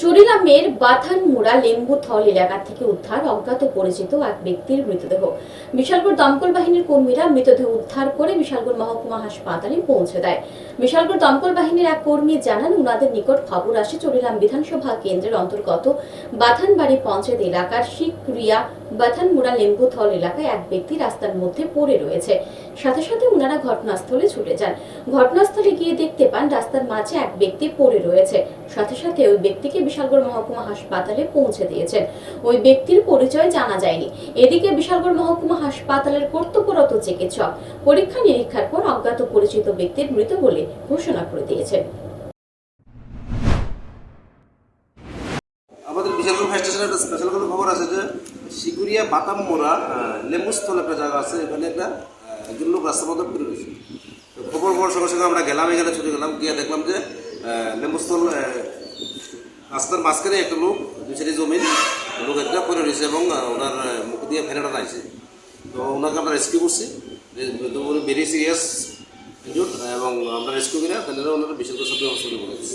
চুরিলামের বাথানমুড়া লেম্বুথল এলাকা থেকে উদ্ধার, অজ্ঞাত পরিচিত এক ব্যক্তির মৃতদেহ। বিশালগড় দমকল বাহিনীর কর্মীরা মৃতদেহ উদ্ধার করে বিশালগড় মহকুমা হাসপাতালে পৌঁছে দেয়। বিশালগড় দমকল বাহিনীর এক কর্মী জানান, উনাদের নিকট খবর আসে চুরিলাম বিধানসভা কেন্দ্রের অন্তর্গত বাথানবাড়ি পঞ্চায়েত এলাকার শিকরিয়া বাথানমুড়া লেম্বুথল এলাকায় এক ব্যক্তি রাস্তার মধ্যে পড়ে রয়েছে। সাথে সাথে ওনারা ঘটনাস্থলে ছুটে যান। ঘটনাস্থলে গিয়ে দেখতে পান, রাস্তার মাঝে এক ব্যক্তি পড়ে রয়েছে। সাথে সাথে ওই ব্যক্তিকে বিশালগড় মহকুমা হাসপাতালে পৌঁছে দিয়েছেন। ওই ব্যক্তির পরিচয় জানা যায়নি। এদিকে বিশালগড় মহকুমা হাসপাতালের কর্তব্যরত চিকিৎসক পরীক্ষা নিরীক্ষার পর অজ্ঞাত পরিচিত ব্যক্তির মৃত বলে ঘোষণা করে দিয়েছেন। আমাদের বিশালপুর ফায়ার স্টেশনে একটা স্পেশাল কোনো খবর আছে যে শিকুরিয়া বাতাম মোড়া লেম্বুস্থল একটা জায়গা আছে। এখানে একটা একজন লোক রাস্তার মধ্যে পড়ে রয়েছে তো খবর পাওয়ার সঙ্গে সঙ্গে আমরা গেলাম, এখানে ছুটে গেলাম, গিয়ে দেখলাম যে লেম্বুস্থল রাস্তার মাঝখানে একটা লোক, দুই জমিন, লোক একটা পড়ে রয়েছে এবং ওনার মুখ দিয়ে ফেনাটা নাইছে। তো ওনাকে আমরা রেস্কিউ করছি। ভেরি সিরিয়াস এবং আমরা রেস্কিউ করে তাহলে ওনারা বিশাল করে হসপিটালে বলেছি